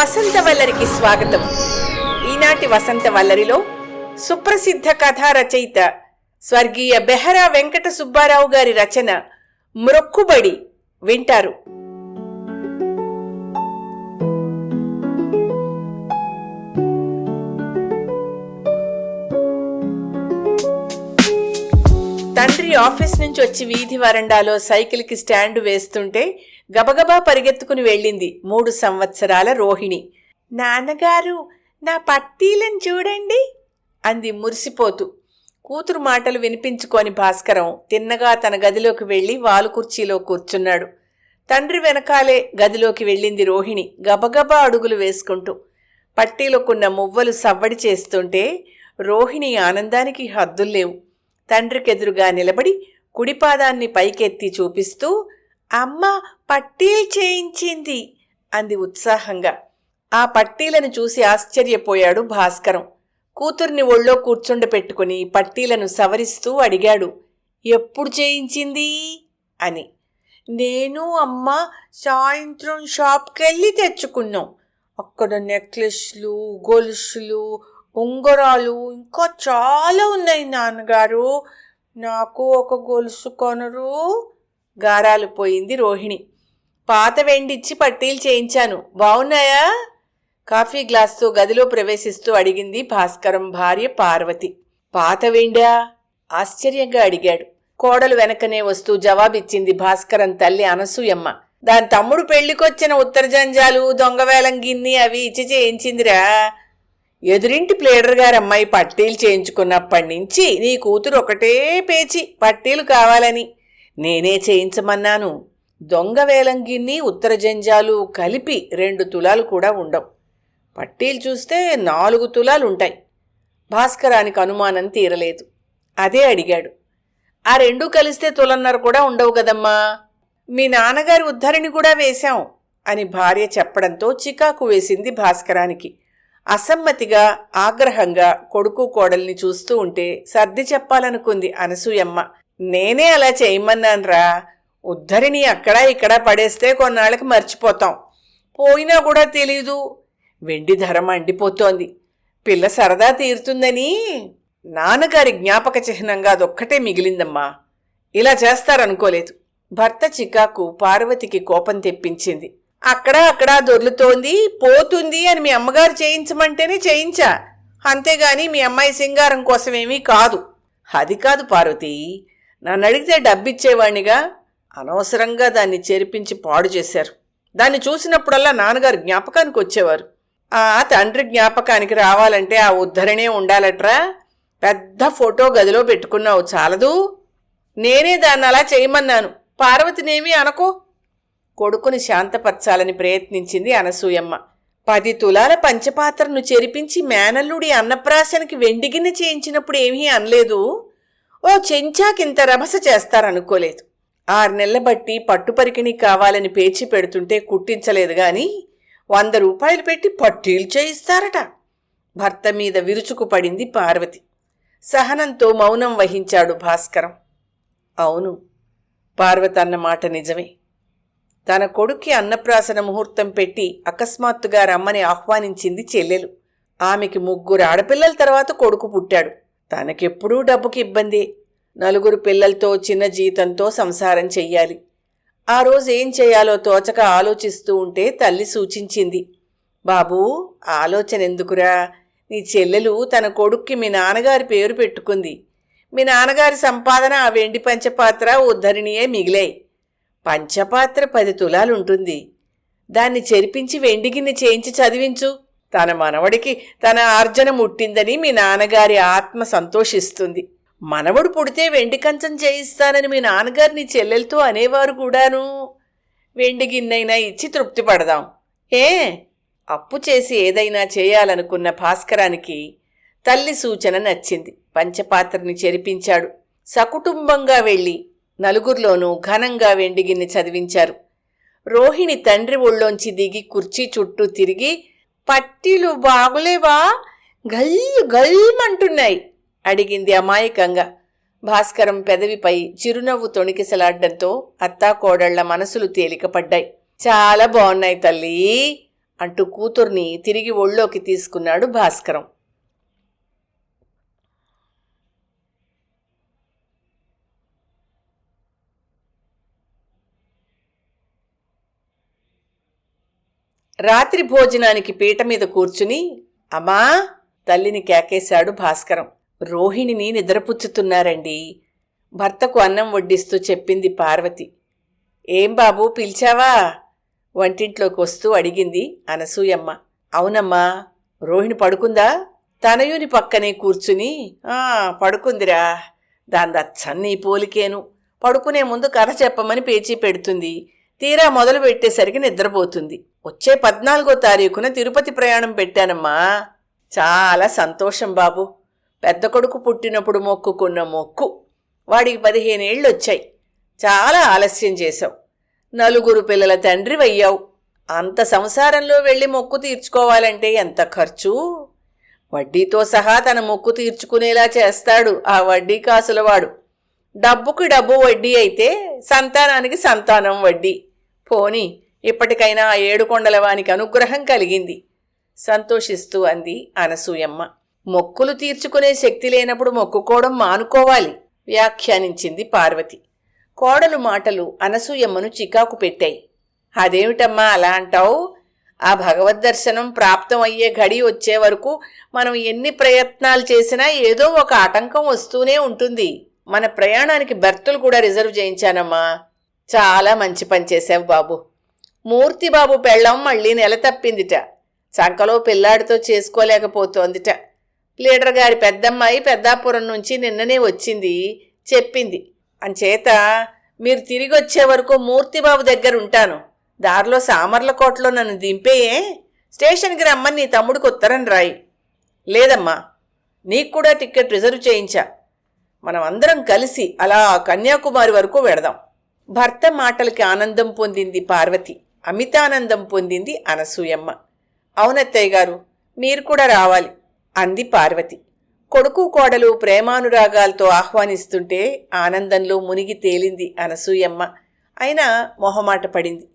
వసంత వల్లరికి స్వాగతం. ఈనాటి వసంత వల్లరిలో సుప్రసిద్ధ కథా రచయిత స్వర్గీయ బెహరా వెంకట సుబ్బారావు గారి రచన మ్రొక్కుబడి వింటారు. తండ్రి ఆఫీస్ నుంచి వచ్చి వీధి వరండాలో సైకిల్కి స్టాండ్ వేస్తుంటే గబగబా పరిగెత్తుకుని వెళ్ళింది మూడు సంవత్సరాల రోహిణి. నాన్నగారు నా పట్టీలను చూడండి అంది మురిసిపోతూ. కూతురు మాటలు వినిపించుకొని భాస్కరం తిన్నగా తన గదిలోకి వెళ్ళి వాలు కుర్చీలో కూర్చున్నాడు. తండ్రి వెనకాలే గదిలోకి వెళ్ళింది రోహిణి గబగబా అడుగులు వేసుకుంటూ. పట్టీలోకున్న మువ్వలు సవ్వడి చేస్తుంటే రోహిణి ఆనందానికి హద్దుల్లేవు తండ్రికెదురుగా నిలబడి కుడిపాదాన్ని పైకెత్తి చూపిస్తూ అమ్మ పట్టీలు చేయించింది అంది ఉత్సాహంగా. ఆ పట్టీలను చూసి ఆశ్చర్యపోయాడు భాస్కరం. కూతుర్ని ఒళ్ళో కూర్చుండపెట్టుకుని పట్టీలను సవరిస్తూ అడిగాడు ఎప్పుడు చేయించింది? అని. నేను అమ్మ సాయంత్రం షాప్కెళ్ళి తెచ్చుకున్నాం. అక్కడ నెక్లెస్లు గొలుసులు ఉంగరాలు ఇంకా చాలా ఉన్నాయి నాన్నగారు. నాకు ఒక గొలుసు కొనరు. గారాలు పోయింది రోహిణి. పాత వెండిచ్చి పట్టీలు చేయించాను. బాగున్నాయా కాఫీ గ్లాస్తో గదిలో ప్రవేశిస్తూ అడిగింది భాస్కరం భార్య పార్వతి. పాత వెండా? ఆశ్చర్యంగా అడిగాడు. కోడలు వెనకనే వస్తూ జవాబిచ్చింది భాస్కరం తల్లి అనసూయమ్మ. దాని తమ్ముడు పెళ్ళికొచ్చిన ఉత్తర జంజాలు దొంగవేలం గిన్ని అవి ఇచ్చి చేయించిందిరా. ఎదురింటి ప్లేడర్ గారమ్మాయి పట్టీలు చేయించుకున్నప్పటి నుంచి నీ కూతురు ఒకటే పేచి పట్టీలు కావాలని నేనే చేయించమన్నాను. దొంగ వేలంగిన్ని ఉత్తర జంజాలు కలిపి రెండు తులాలు కూడా ఉండవు. పట్టీలు చూస్తే నాలుగు తులాలు ఉంటాయి భాస్కరానికి అనుమానం తీరలేదు. అదే అడిగాడు. ఆ రెండు కలిస్తే తులన్నర కూడా ఉండవు కదమ్మా. మీ నాన్నగారి ఉద్ధరిణి కూడా వేశాం అని భార్య చెప్పడంతో చికాకు వేసింది భాస్కరానికి. అసమ్మతిగా ఆగ్రహంగా కొడుకు కోడల్ని చూస్తూ ఉంటే సర్ది చెప్పాలనుకుంది అనసూయమ్మ. నేనే అలా చేయమన్నాన్రా. ఉద్ధరిని అక్కడా ఇక్కడ పడేస్తే కొన్నాళ్ళకి మర్చిపోతాం. పోయినా కూడా తెలీదు. వెండి ధర మండిపోతోంది పిల్ల సరదా తీరుతుందని నాన్నగారి జ్ఞాపక చిహ్నంగా అదొక్కటే మిగిలిందమ్మా. ఇలా చేస్తారనుకోలేదు. భర్త చికాకు పార్వతికి కోపం తెప్పించింది. అక్కడ అక్కడ దొర్లుతోంది పోతుంది అని మీ అమ్మగారు చేయించమంటేనే చేయించా. అంతేగాని మీ అమ్మాయి సింగారం కోసమేమీ కాదు. అది కాదు పార్వతి. నన్ను అడిగితే డబ్బిచ్చేవాణ్ణిగా. అనవసరంగా దాన్ని చేర్పించి పాడు చేశారు. దాన్ని చూసినప్పుడల్లా నాన్నగారు జ్ఞాపకానికి వచ్చేవారు. ఆ తండ్రి జ్ఞాపకానికి రావాలంటే ఆ ఉద్ధరణే ఉండాలట్రా. పెద్ద ఫోటో గదిలో పెట్టుకున్నావు చాలదు. నేనే దాన్ని అలా చేయమన్నాను. పార్వతినేమీ అనకో. కొడుకుని శాంతపరచాలని ప్రయత్నించింది అనసూయమ్మ. పది తులాల పంచపాత్రను చెరిపించి మేనల్లుడి అన్నప్రాసనకి వెండిగిన్నె చేయించినప్పుడు ఏమీ అనలేదు. ఓ చెంచాకింత రభస చేస్తారనుకోలేదు. ఆరు నెలల బట్టి పట్టుపరికిణి కావాలని పేచి పెడుతుంటే కుట్టించలేదు గాని వంద రూపాయలు పెట్టి పట్టీలు చేయిస్తారట. భర్త మీద విరుచుకు పడింది పార్వతి. సహనంతో మౌనం వహించాడు భాస్కరం. అవును పార్వతన్న మాట నిజమే. తన కొడుక్కి అన్నప్రాసన ముహూర్తం పెట్టి అకస్మాత్తుగా రమ్మని ఆహ్వానించింది చెల్లెలు. ఆమెకి ముగ్గురు ఆడపిల్లల తర్వాత కొడుకు పుట్టాడు. తనకెప్పుడూ డబ్బుకి ఇబ్బంది. నలుగురు పిల్లలతో చిన్న జీతంతో సంసారం చెయ్యాలి. ఆ రోజు ఏం చేయాలో తోచక ఆలోచిస్తూ ఉంటే తల్లి సూచించింది. బాబూ ఆలోచన ఎందుకురా? నీ చెల్లెలు తన కొడుక్కి మీ నాన్నగారి పేరు పెట్టుకుంది. మీ నాన్నగారి సంపాదన ఆ వెండి పంచపాత్ర ఉద్ధరిణియే మిగిలాయి. పంచపాత్ర పది తులాలుంటుంది. దాన్ని చెరిపించి వెండిగిన్ని చేయించి చదివించు. తన మనవడికి తన ఆర్జన ముట్టిందని మీ నాన్నగారి ఆత్మ సంతోషిస్తుంది. మనవడు పుడితే వెండి కంచం చేయిస్తానని మీ నాన్నగారిని చెల్లెలతో అనేవారు కూడాను. వెండి గిన్నైనా ఇచ్చి తృప్తి పడదాం. ఏ? అప్పు చేసి ఏదైనా చేయాలనుకున్న భాస్కరానికి తల్లి సూచన నచ్చింది. పంచపాత్రని చెరిపించాడు. సకుటుంబంగా వెళ్ళి నలుగురిలోనూ ఘనంగా వెండిగిన్ని చదివించారు. రోహిణి తండ్రి ఒళ్ళోంచి దిగి కుర్చీ చుట్టూ తిరిగి పట్టీలు బాగులేవా? గల్లు గల్మంటున్నాయి అడిగింది అమాయకంగా. భాస్కరం పెదవిపై చిరునవ్వు తొణికిసలాడ్డంతో అత్తాకోడళ్ళ మనసులు తేలికపడ్డాయి. చాలా బాగున్నాయి తల్లి అంటూ కూతుర్ని తిరిగి ఒళ్ళోకి తీసుకున్నాడు భాస్కరం. రాత్రి భోజనానికి పీట మీద కూర్చుని అమ్మా తల్లిని కేకేశాడు భాస్కరం. రోహిణిని నిద్రపుచ్చుతున్నారండి. భర్తకు అన్నం వడ్డిస్తూ చెప్పింది పార్వతి. ఏం బాబు పిలిచావా? వంటింట్లోకి వస్తూ అడిగింది అనసూయమ్మ. అవునమ్మా రోహిణి పడుకుందా? తనయుని పక్కనే కూర్చుని పడుకుందిరా. దాని దచ్చన్ని పోలికేను. పడుకునే ముందు కథ చెప్పమని పేచీ పెడుతుంది. తీరా మొదలు పెట్టేసరికి నిద్రపోతుంది. వచ్చే పద్నాలుగో తారీఖున తిరుపతి ప్రయాణం పెట్టానమ్మా. చాలా సంతోషం బాబు. పెద్ద కొడుకు పుట్టినప్పుడు మొక్కుకున్న మొక్కు. వాడికి పదిహేనేళ్ళు వచ్చాయి చాలా ఆలస్యం చేశావు. నలుగురు పిల్లల తండ్రి వయ్యావు అంత సంసారంలో వెళ్ళి మొక్కు తీర్చుకోవాలంటే ఎంత ఖర్చు? వడ్డీతో సహా తన మొక్కు తీర్చుకునేలా చేస్తాడు ఆ వడ్డీ కాసులవాడు. డబ్బుకి డబ్బు వడ్డీ అయితే సంతానానికి సంతానం వడ్డీ. పోని ఇప్పటికైనా ఆ అనుగ్రహం కలిగింది సంతోషిస్తూ అంది అనసూయమ్మ. మొక్కులు తీర్చుకునే శక్తి లేనప్పుడు మొక్కుకోవడం మానుకోవాలి వ్యాఖ్యానించింది పార్వతి. కోడలు మాటలు అనసూయమ్మను చికాకు పెట్టాయి. అదేమిటమ్మా అలా అంటావు? ఆ భగవద్ దర్శనం ప్రాప్తం అయ్యే ఘడి వచ్చే వరకు మనం ఎన్ని ప్రయత్నాలు చేసినా ఏదో ఒక ఆటంకం వస్తూనే ఉంటుంది. మన ప్రయాణానికి బెర్తులు కూడా రిజర్వ్ చేయించానమ్మా. చాలా మంచి పని చేశావు బాబు. మూర్తి బాబు పెళ్ళం మళ్ళీ నెల తప్పిందిట. చంకలో పిల్లాడితో చేసుకోలేకపోతోందిట. లీడర్ గారి పెద్దమ్మాయి పెద్దాపురం నుంచి నిన్ననే వచ్చింది చెప్పింది. అంచేత మీరు తిరిగి వచ్చే వరకు మూర్తిబాబు దగ్గర ఉంటాను. దారిలో సామర్లకోటలో నన్ను దింపేయే స్టేషన్కి రమ్మని నీ తమ్ముడికి ఉత్తరం రాయి. లేదమ్మా నీకు కూడా టికెట్ రిజర్వ్ చేయించా. మనం అందరం కలిసి అలా కన్యాకుమారి వరకు వెడదాం. భర్త మాటలకి ఆనందం పొందింది పార్వతి అమితానందం పొందింది అనసూయమ్మ. అవునత్తయ్య గారు మీరు కూడా రావాలి అంది పార్వతి. కొడుకు కోడలు ప్రేమానురాగాలతో ఆహ్వానిస్తుంటే ఆనందంలో మునిగి తేలింది అనసూయమ్మ. అయినా మొహమాట పడింది.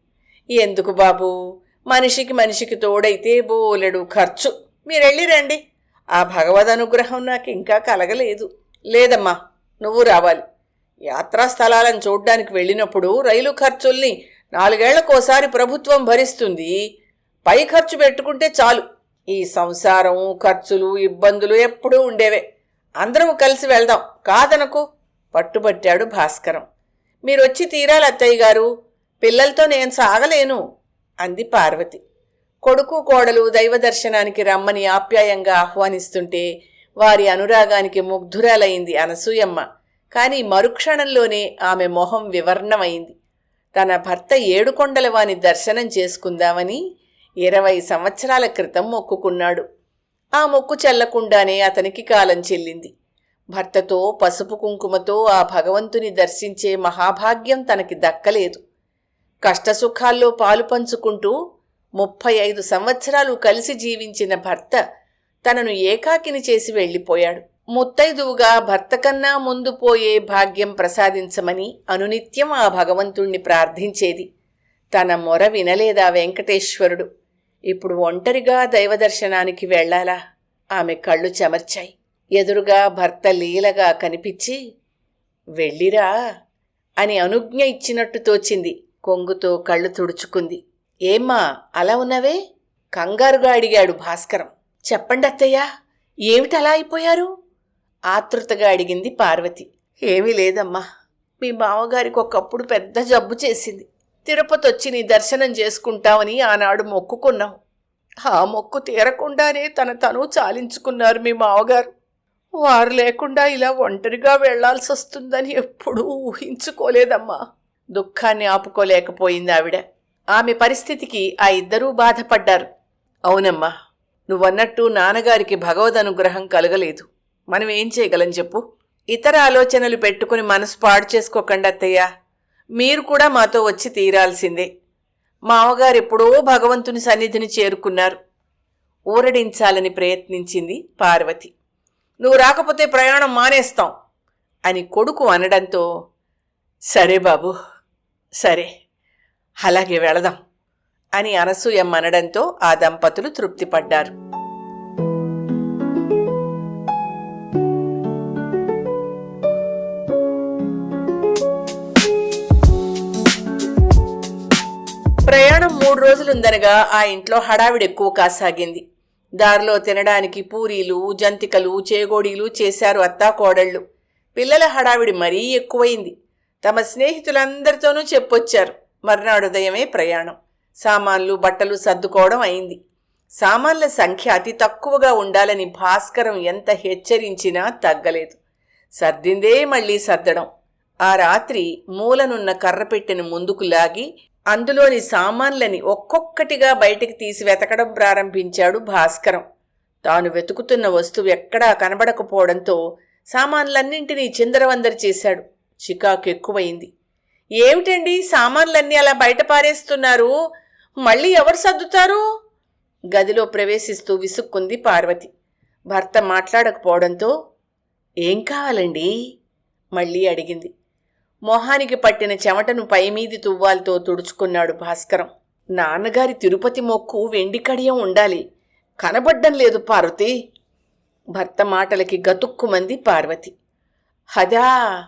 ఎందుకు బాబు మనిషికి మనిషికి తోడైతే బోలెడు ఖర్చు. మీరెళ్ళి రండి. ఆ భగవద్ అనుగ్రహం నాకు ఇంకా కలగలేదు. లేదమ్మా నువ్వు రావాలి. యాత్రా స్థలాలను చూడ్డానికి వెళ్ళినప్పుడు రైలు ఖర్చుల్ని నాలుగేళ్ళకోసారి ప్రభుత్వం భరిస్తుంది. పై ఖర్చు పెట్టుకుంటే చాలు. ఈ సంసారం ఖర్చులు ఇబ్బందులు ఎప్పుడూ ఉండేవే. అందరం కలిసి వెళ్దాం. కాదనకు పట్టుబట్టాడు భాస్కరం. మీరొచ్చి తీరాలి అత్తయ్య గారు. పిల్లలతో నేను సాగలేను అంది పార్వతి. కొడుకు కోడలు దైవ దర్శనానికి రమ్మని ఆప్యాయంగా ఆహ్వానిస్తుంటే వారి అనురాగానికి ముగ్ధురాలైంది అనసూయమ్మ. కాని మరుక్షణంలోనే ఆమె మొహం వివర్ణమైంది. తన భర్త ఏడుకొండలవాని దర్శనం చేసుకుందామని ఇరవై సంవత్సరాల క్రితం మొక్కుకున్నాడు. ఆ మొక్కు చెల్లకుండానే అతనికి కాలం చెల్లింది. భర్తతో పసుపు కుంకుమతో ఆ భగవంతుని దర్శించే మహాభాగ్యం తనకి దక్కలేదు. కష్టసుఖాల్లో పాలు పంచుకుంటూ ముప్పై ఐదు సంవత్సరాలు కలిసి జీవించిన భర్త తనను ఏకాకిని చేసి వెళ్ళిపోయాడు. ముత్తైదువుగా భర్త కన్నా ముందు పోయే భాగ్యం ప్రసాదించమని అనునిత్యం ఆ భగవంతుణ్ణి ప్రార్థించేది. తన మొర వినలేదా వెంకటేశ్వరుడు? ఇప్పుడు ఒంటరిగా దైవదర్శనానికి వెళ్ళాలా ఆమె కళ్ళు చెమర్చాయి. ఎదురుగా భర్త లీలగా కనిపించి వెళ్ళిరా అని అనుజ్ఞ ఇచ్చినట్టు తోచింది. కొంగుతో కళ్ళు తుడుచుకుంది. ఏమ్మా అలా ఉన్నవే? కంగారుగా అడిగాడు భాస్కరం. చెప్పండి అత్తయ్యా ఏమిటి అలా అయిపోయారు? ఆతృతగా అడిగింది పార్వతి. ఏమీ లేదమ్మా. మీ మామగారికి ఒకప్పుడు పెద్ద జబ్బు చేసింది. తిరుపతి వచ్చి నీ దర్శనం చేసుకుంటామని ఆనాడు మొక్కుకున్నాం. ఆ మొక్కు తీరకుండానే తన తను చాలించుకున్నారు మీ మామగారు. వారు లేకుండా ఇలా ఒంటరిగా వెళ్ళాల్సి వస్తుందని ఎప్పుడూ ఊహించుకోలేదమ్మా. దుఃఖాన్ని ఆపుకోలేకపోయింది ఆవిడ. ఆమె పరిస్థితికి ఆ ఇద్దరూ బాధపడ్డారు. అవునమ్మా. నువ్వన్నట్టు నాన్నగారికి భగవద్ అనుగ్రహం కలగలేదు. మనం ఏం చేయగలం చెప్పు? ఇతర ఆలోచనలు పెట్టుకుని మనసు పాడు చేసుకోకండి అత్తయ్య. మీరు కూడా మాతో వచ్చి తీరాల్సిందే. మామగారు ఎప్పుడో భగవంతుని సన్నిధిని చేరుకున్నారు. ఊరడించాలని ప్రయత్నించింది పార్వతి. నువ్వు రాకపోతే ప్రయాణం మానేస్తాం అని కొడుకు అనడంతో సరే బాబు సరే అలాగే వెళదాం అని అనసూయమ్మ అనడంతో ఆ దంపతులు తృప్తిపడ్డారు. ప్రయాణం మూడు రోజులుందనగా ఆ ఇంట్లో హడావిడి ఎక్కువ కాసాగింది. దారిలో తినడానికి పూరీలు జంతికలు చేగోడీలు చేశారు అత్తా కోడళ్ళు. పిల్లల హడావిడి మరీ ఎక్కువైంది. తమ స్నేహితులందరితోనూ చెప్పొచ్చారు మర్నాడు ఉదయమే ప్రయాణం. సామాన్లు బట్టలు సర్దుకోవడం అయింది. సామాన్ల సంఖ్య అతి తక్కువగా ఉండాలని భాస్కరం ఎంత హెచ్చరించినా తగ్గలేదు. సర్దిందే మళ్ళీ సర్దడం. ఆ రాత్రి మూలనున్న కర్రపెట్టెను ముందుకు లాగి అందులోని సామాన్లని ఒక్కొక్కటిగా బయటికి తీసి వెతకడం ప్రారంభించాడు భాస్కరం. తాను వెతుకుతున్న వస్తువు ఎక్కడా కనబడకపోవడంతో సామాన్లన్నింటినీ చిందరవందర చేశాడు. చికాకు ఎక్కువైంది. ఏమిటండి సామాన్లన్నీ అలా బయట పారేస్తున్నారు? మళ్ళీ ఎవరు సర్దుతారు? గదిలో ప్రవేశిస్తూ విసుక్కుంది పార్వతి. భర్త మాట్లాడకపోవడంతో ఏం కావాలండి? మళ్ళీ అడిగింది. మొహానికి పట్టిన చెమటను పైమీది తువ్వాలతో తుడుచుకున్నాడు భాస్కరం. నాన్నగారి తిరుపతి మొక్కు వెండి కడియం ఉండాలి. కనబడ్డం లేదు పార్వతి. భర్త మాటలకి గతుక్కుమంది పార్వతి. హదా!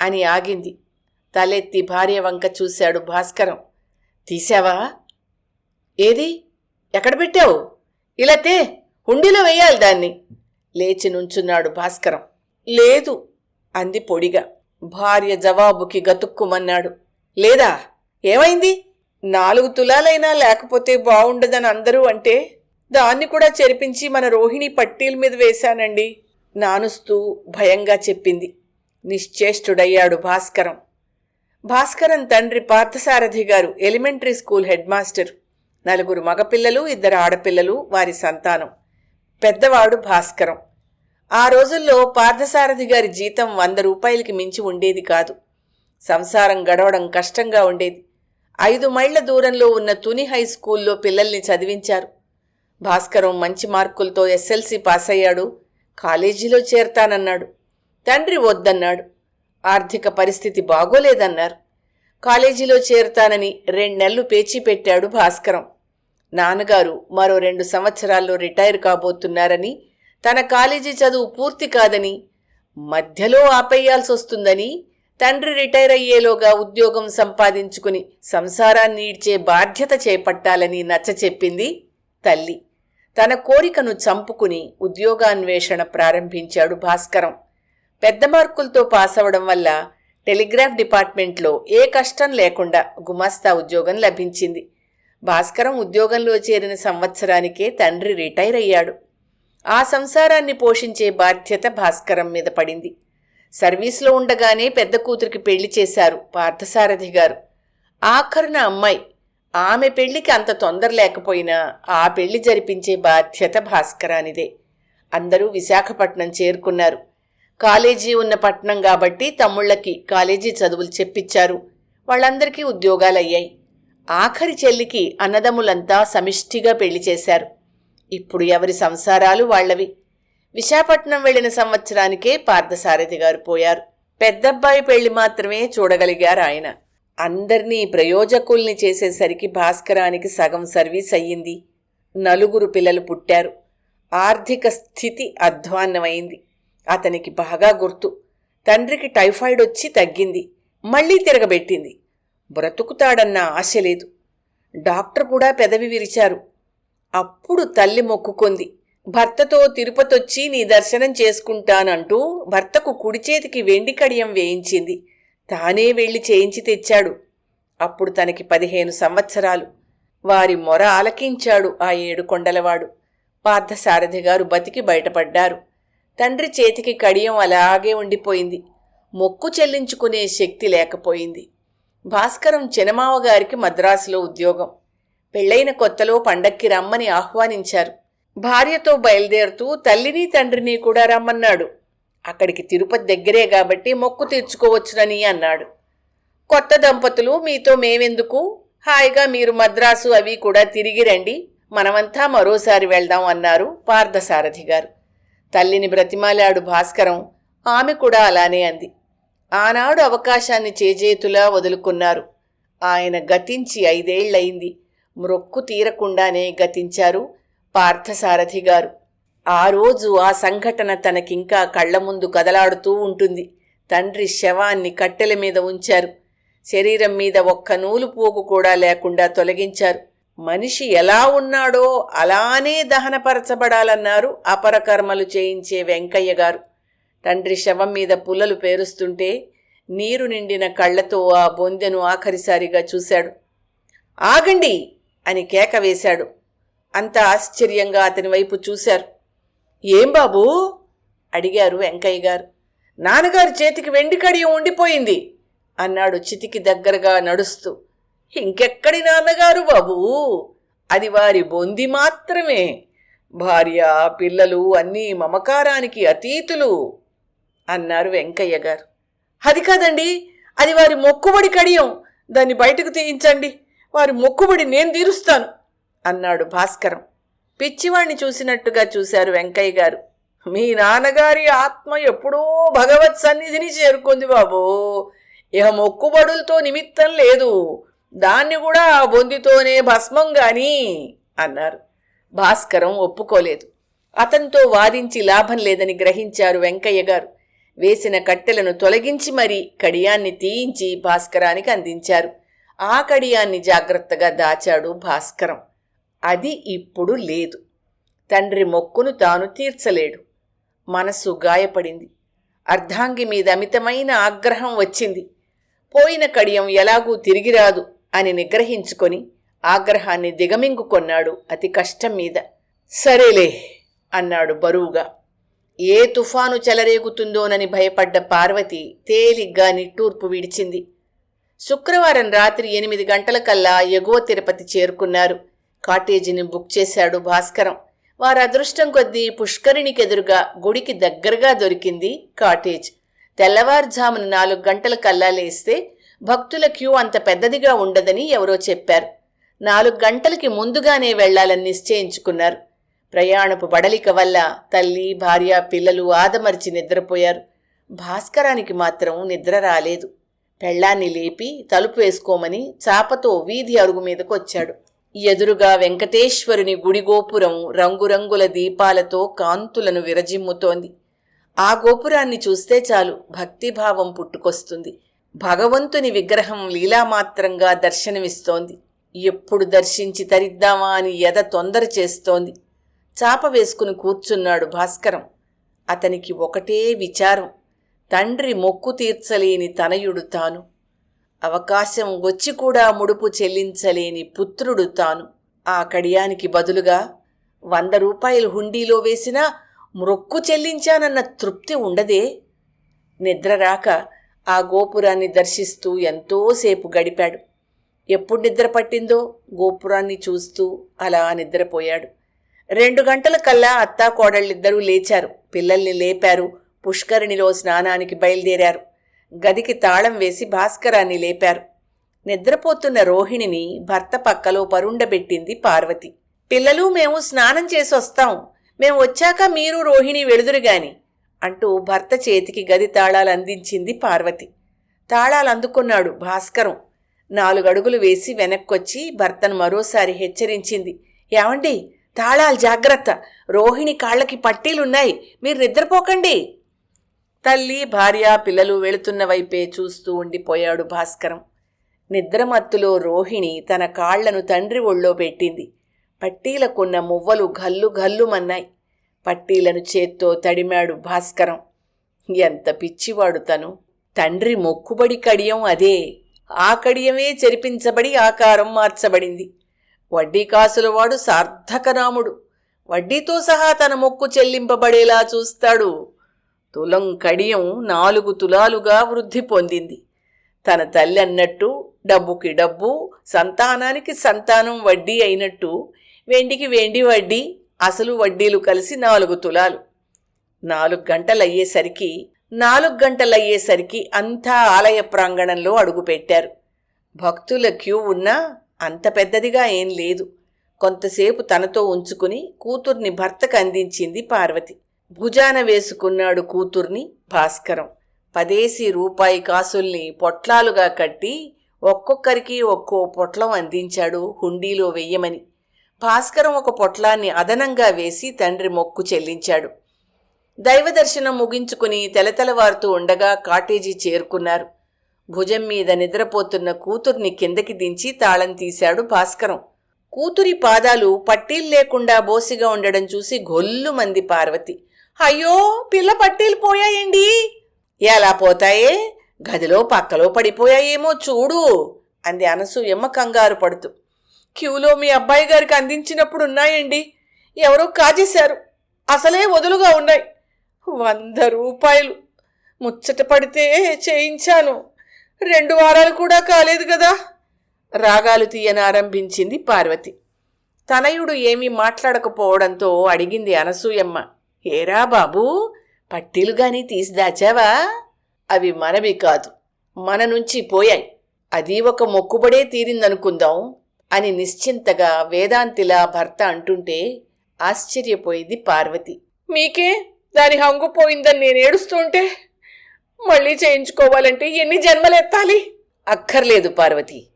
అని ఆగింది. తలెత్తి భార్య వంక చూశాడు భాస్కరం. తీశావా? ఏది? ఎక్కడ పెట్టావు? ఇలా తే హుండీలో వేయాలి దాన్ని. లేచి నుంచున్నాడు భాస్కరం. లేదు అంది పొడిగా. భార్య జవాబుకి గతుక్కుమన్నాడు. లేదా? ఏమైంది? నాలుగు తులాలైనా లేకపోతే బావుండదని అందరూ అంటే దాన్ని కూడా చెరిపించి మన రోహిణి పట్టీల మీద వేశానండి నానుస్తూ భయంగా చెప్పింది. నిశ్చేష్టుడయ్యాడు భాస్కరం. భాస్కరం తండ్రి పార్థసారథి గారు ఎలిమెంటరీ స్కూల్ హెడ్ మాస్టర్. నలుగురు మగపిల్లలు ఇద్దరు ఆడపిల్లలు వారి సంతానం. పెద్దవాడు భాస్కరం. ఆ రోజుల్లో పార్థసారథి గారి జీతం వంద రూపాయలకి మించి ఉండేది కాదు. సంసారం గడవడం కష్టంగా ఉండేది. ఐదు మైళ్ళ దూరంలో ఉన్న తుని హై స్కూల్లో పిల్లల్ని చదివించారు. భాస్కరం మంచి మార్కులతో ఎస్ఎల్సి పాస్ అయ్యాడు కాలేజీలో చేరతానన్నాడు. తండ్రి వద్దన్నాడు. ఆర్థిక పరిస్థితి బాగోలేదన్నారు. కాలేజీలో చేరుతానని రెండు నెలలు పేచీ పెట్టాడు భాస్కరం. నాన్నగారు మరో రెండు సంవత్సరాల్లో రిటైర్ కాబోతున్నారని తన కాలేజీ చదువు పూర్తి కాదని మధ్యలో ఆపేయాల్సి వస్తుందని తండ్రి రిటైర్ అయ్యేలోగా ఉద్యోగం సంపాదించుకుని సంసారాన్ని ఈడ్చే బాధ్యత చేపట్టాలని నచ్చచెప్పింది తల్లి. తన కోరికను చంపుకుని ఉద్యోగాన్వేషణ ప్రారంభించాడు భాస్కరం. పెద్ద మార్కులతో పాస్ అవడం వల్ల టెలిగ్రాఫ్ డిపార్ట్మెంట్లో ఏ కష్టం లేకుండా గుమాస్తా ఉద్యోగం లభించింది. భాస్కరం ఉద్యోగంలో చేరిన సంవత్సరానికే తండ్రి రిటైర్ అయ్యాడు. ఆ సంసారాన్ని పోషించే బాధ్యత భాస్కరం మీద పడింది. సర్వీస్లో ఉండగానే పెద్ద కూతురికి పెళ్ళి చేశారు పార్థసారథి గారు. ఆఖరున అమ్మాయి ఆమె పెళ్ళికి అంత తొందర లేకపోయినా ఆ పెళ్ళి జరిపించే బాధ్యత భాస్కరానిదే. అందరూ విశాఖపట్నం చేరుకున్నారు. కాలేజీ ఉన్న పట్నం కాబట్టి తమ్ముళ్ళకి కాలేజీ చదువులు చెప్పించారు వాళ్ళందరికీ ఉద్యోగాలయ్యాయి. ఆఖరి చెల్లికి అన్నదమ్ములంతా సమిష్టిగా పెళ్ళి చేశారు. ఇప్పుడు ఎవరి సంసారాలు వాళ్ళవి విశాఖపట్నం వెళ్ళిన సంవత్సరానికే పార్థసారథి గారు పోయారు. పెద్దబ్బాయి పెళ్ళి మాత్రమే చూడగలిగారు ఆయన. అందర్నీ ప్రయోజకుల్ని చేసేసరికి భాస్కరానికి సగం సర్వీస్ అయ్యింది. నలుగురు పిల్లలు పుట్టారు. ఆర్థిక స్థితి అధ్వాన్నమైంది. అతనికి బాగా గుర్తు. తండ్రికి టైఫాయిడ్ వచ్చి తగ్గింది. మళ్ళీ తిరగబెట్టింది. బ్రతుకుతాడన్న ఆశ లేదు. డాక్టర్ కూడా పెదవి విరిచారు. అప్పుడు తల్లి మొక్కుకుంది. భర్తతో తిరుపతొచ్చి నీ దర్శనం చేసుకుంటానంటూ భర్తకు కుడి చేతికి వెండి కడియం వేయించింది. తానే వెళ్ళి చేయించి తెచ్చాడు. అప్పుడు తనకి పదిహేను సంవత్సరాలు. వారి మొర ఆలకించాడు ఆ ఏడు కొండలవాడు. పార్థసారథి గారు బతికి బయటపడ్డారు. తండ్రి చేతికి కడియం అలాగే ఉండిపోయింది. మొక్కు చెల్లించుకునే శక్తి లేకపోయింది. భాస్కరం చినమావ గారికి మద్రాసులో ఉద్యోగం. పెళ్ళైన కొత్తలో పండక్కి రమ్మని ఆహ్వానించారు. భార్యతో బయలుదేరుతూ తల్లిని తండ్రిని కూడా రమ్మన్నాడు. అక్కడికి తిరుపతి దగ్గరే కాబట్టి మొక్కు తీర్చుకోవచ్చునని అన్నాడు. కొత్త దంపతులు మీతో మేమెందుకు? హాయిగా మీరు మద్రాసు అవి కూడా తిరిగి రండి. మనమంతా మరోసారి వెళ్దాం అన్నారు పార్థసారథి గారు. తల్లిని బ్రతిమాలాడు భాస్కరం. ఆమె కూడా అలానే అంది. ఆనాడు అవకాశాన్ని చేజేతులా వదులుకున్నారు. ఆయన గతించి ఐదేళ్ళయింది. మ్రొక్కు తీరకుండానే గతించారు పార్థసారథి గారు. ఆ రోజు ఆ సంఘటన తనకింకా కళ్ళ ముందు కదలాడుతూ ఉంటుంది. తండ్రి శవాన్ని కట్టెల మీద ఉంచారు. శరీరం మీద ఒక్క నూలు పోగు కూడా లేకుండా తొలగించారు. మనిషి ఎలా ఉన్నాడో అలానే దహనపరచబడాలన్నారు అపరకర్మలు చేయించే వెంకయ్య గారు. తండ్రి శవం మీద పుల్లలు పేరుస్తుంటే నీరు నిండిన కళ్ళతో ఆ బొందెను ఆఖరిసారిగా చూశాడు. ఆగండి! అని కేక వేశాడు. అంత ఆశ్చర్యంగా అతని వైపు చూశారు. ఏం బాబూ? అడిగారు వెంకయ్య గారు. నాన్నగారి చేతికి వెండి కడియం ఉండిపోయింది అన్నాడు చితికి దగ్గరగా నడుస్తూ. ఇంకెక్కడి నాన్నగారు బాబూ? అది వారి బొంది మాత్రమే. భార్య పిల్లలు అన్నీ మమకారానికి అతీతులు అన్నారు వెంకయ్య గారు. అది కాదండి అది వారి మొక్కుబడి కడియం. దాన్ని బయటకు తీయించండి. వారి మొక్కుబడి నేను తీరుస్తాను అన్నాడు భాస్కరం. పిచ్చివాణ్ణి చూసినట్టుగా చూశారు వెంకయ్య గారు. మీ నాన్నగారి ఆత్మ ఎప్పుడో భగవత్ సన్నిధిని చేరుకుంది బాబు. ఇహ మొక్కుబడులతో నిమిత్తం లేదు. దాన్ని కూడా ఆ బొందితోనే భస్మం గాని అన్నారు. భాస్కరం ఒప్పుకోలేదు. అతనితో వాదించి లాభం లేదని గ్రహించారు వెంకయ్య గారు. వేసిన కట్టెలను తొలగించి మరీ కడియాన్ని తీయించి భాస్కరానికి అందించారు. ఆ కడియాన్ని జాగ్రత్తగా దాచాడు భాస్కరం. అది ఇప్పుడు లేదు. తండ్రి మొక్కును తాను తీర్చలేడు. మనస్సు గాయపడింది. అర్ధాంగి మీద అమితమైన ఆగ్రహం వచ్చింది. పోయిన కడియం ఎలాగూ తిరిగిరాదు అని నిగ్రహించుకొని ఆగ్రహాన్ని దిగమింగుకొన్నాడు అతి కష్టం మీద. సరేలే అన్నాడు బరువుగా. ఏ తుఫాను చెలరేగుతుందోనని భయపడ్డ పార్వతి తేలిగ్గా నిట్టూర్పు విడిచింది. శుక్రవారం రాత్రి ఎనిమిది గంటలకల్లా ఎగువ తిరుపతి చేరుకున్నారు. కాటేజీని బుక్ చేశాడు భాస్కరం. వారి అదృష్టం కొద్దీ పుష్కరిణికెదురుగా గుడికి దగ్గరగా దొరికింది కాటేజ్. తెల్లవారుజామున నాలుగు గంటల కల్లా లేస్తే భక్తుల క్యూ అంత పెద్దదిగా ఉండదని ఎవరో చెప్పారు. నాలుగు గంటలకి ముందుగానే వెళ్ళాలని నిశ్చయించుకున్నారు. ప్రయాణపు బడలిక వల్ల తల్లి భార్య పిల్లలు ఆదమర్చి నిద్రపోయారు. భాస్కరానికి మాత్రం నిద్ర రాలేదు. పెళ్ళాన్ని లేపి తలుపు వేసుకోమని చాపతో వీధి అరుగు మీదకు వచ్చాడు ఎదురుగా వెంకటేశ్వరుని గుడి గోపురం రంగురంగుల దీపాలతో కాంతులను విరజిమ్ముతోంది. ఆ గోపురాన్ని చూస్తే చాలు భక్తిభావం పుట్టుకొస్తుంది. భగవంతుని విగ్రహం లీలామాత్రంగా దర్శనమిస్తోంది. ఎప్పుడు దర్శించి తరిద్దామా అని ఎద తొందర చేస్తోంది. చాప వేసుకుని కూర్చున్నాడు భాస్కరం. అతనికి ఒకటే విచారం. తండ్రి మొక్కు తీర్చలేని తనయుడు తాను. అవకాశం వచ్చి కూడా ముడుపు చెల్లించలేని పుత్రుడు తాను. ఆ కడియానికి బదులుగా వంద రూపాయలు హుండీలో వేసినా మొక్కు చెల్లించానన్న తృప్తి ఉండదే. నిద్ర రాక ఆ గోపురాన్ని దర్శిస్తూ ఎంతోసేపు గడిపాడు. ఎప్పుడు నిద్ర పట్టిందో గోపురాన్ని చూస్తూ అలా నిద్రపోయాడు. రెండు గంటల కల్లా అత్తా కోడళ్ళిద్దరూ లేచారు. పిల్లల్ని లేపారు. పుష్కరిణిలో స్నానానికి బయలుదేరారు. గదికి తాళం వేసి భాస్కరాన్ని లేపారు. నిద్రపోతున్న రోహిణిని భర్త పక్కలో పరుండబెట్టింది పార్వతి. పిల్లలు మేము స్నానం చేసి వస్తాం. మేము వచ్చాక మీరు రోహిణి వెళుదురుగాని అంటూ భర్త చేతికి గది తాళాలు అందించింది పార్వతి. తాళాలు అందుకున్నాడు భాస్కరం. నాలుగడుగులు వేసి వెనక్కొచ్చి భర్తను మరోసారి హెచ్చరించింది. ఏమండి తాళాలు జాగ్రత్త. రోహిణి కాళ్ళకి పట్టీలున్నాయి. మీరు నిద్రపోకండి. తల్లి భార్య పిల్లలు వెళుతున్న వైపే చూస్తూ ఉండిపోయాడు భాస్కరం. నిద్రమత్తులో రోహిణి తన కాళ్ళను తండ్రి ఒళ్ళో పెట్టింది. పట్టీలకున్న మువ్వలు గల్లు గల్లుమన్నాయి పట్టీలను చేత్తో తడిమాడు భాస్కరం. ఎంత పిచ్చివాడు తను. తండ్రి మొక్కుబడి కడియం అదే. ఆ కడియమే చెరిపించబడి ఆకారం మార్చబడింది. వడ్డీ కాసులవాడు సార్థకరాముడు. వడ్డీతో సహా తన మొక్కు చెల్లింపబడేలా చూస్తాడు తులం కడియం నాలుగు తులాలుగా వృద్ధి పొందింది. తన తల్లి అన్నట్టు డబ్బుకి డబ్బు సంతానానికి సంతానం వడ్డీ అయినట్టు వెండికి వెండి వడ్డీ అసలు వడ్డీలు కలిసి నాలుగు తులాలు. నాలుగు గంటలయ్యేసరికి నాలుగు గంటలయ్యేసరికి అంతా ఆలయ ప్రాంగణంలో అడుగుపెట్టారు భక్తుల క్యూ ఉన్నా అంత పెద్దదిగా ఏం లేదు. కొంతసేపు తనతో ఉంచుకుని కూతుర్ని భర్తకు అందించింది పార్వతి. భుజాన వేసుకున్నాడు కూతుర్ని భాస్కరం. పదేసి రూపాయి కాసుల్ని పొట్లాలుగా కట్టి ఒక్కొక్కరికి ఒక్కో పొట్లం అందించాడు హుండీలో వెయ్యమని. భాస్కరం ఒక పొట్లాన్ని అదనంగా వేసి తండ్రి మొక్కు చెల్లించాడు. దైవదర్శనం ముగించుకుని తెలతెలవారుతూ ఉండగా కాటేజీ చేరుకున్నారు. భుజం మీద నిద్రపోతున్న కూతుర్ని కిందకి దించి తాళం తీశాడు భాస్కరం. కూతురి పాదాలు పట్టీలు లేకుండా బోసిగా ఉండడం చూసి గొల్లుమంది పార్వతి. అయ్యో పిల్ల పట్టీలు పోయాయండి. ఎలా పోతాయే? గదిలో పక్కలో పడిపోయాయేమో చూడు అంది అనసూయమ్మ కంగారు పడుతూ. క్యూలో మీ అబ్బాయి గారికి అందించినప్పుడు ఉన్నాయండి. ఎవరో కాజేశారు. అసలే వదులుగా ఉన్నాయి. వంద రూపాయలు. ముచ్చట పడితే చేయించాను. రెండు వారాలు కూడా కాలేదు కదా. రాగాలు తీయనారంభించింది పార్వతి. తనయుడు ఏమీ మాట్లాడకపోవడంతో అడిగింది అనసూయమ్మ. ఏరా బాబూ పట్టీలు గాని తీసి దాచావా? అవి మనవి కాదు మన నుంచి పోయాయి. అది ఒక మొక్కుబడే తీరిందనుకుందాం అని నిశ్చింతగా వేదాంతిలా భర్త అంటుంటే ఆశ్చర్యపోయింది పార్వతి. మీకే దాని హంగు పోయిందని నేను ఏడుస్తుంటే మళ్ళీ చేయించుకోవాలంటే ఎన్ని జన్మలెత్తాలి అక్కర్లేదు పార్వతి.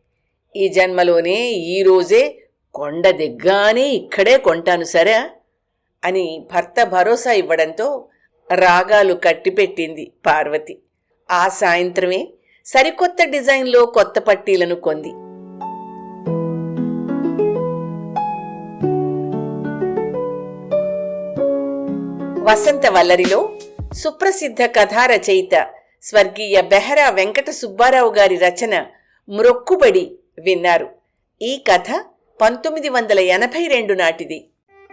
ఈ జన్మలోనే ఈ రోజే కొండ దిగ్గానే ఇక్కడే కొంటాను సరే? అని భర్త భరోసా ఇవ్వడంతో రాగాలు కట్టిపెట్టింది పార్వతి. ఆ సాయంత్రమే సరికొత్త డిజైన్లో కొత్త పట్టీలను కొంది. వసంత వల్లరిలో సుప్రసిద్ధ కథా రచయిత స్వర్గీయ బెహరా వెంకట సుబ్బారావు గారి రచన మ్రొక్కుబడి విన్నారు. ఈ కథ పంతొమ్మిది వందల ఎనభై రెండు నాటిది.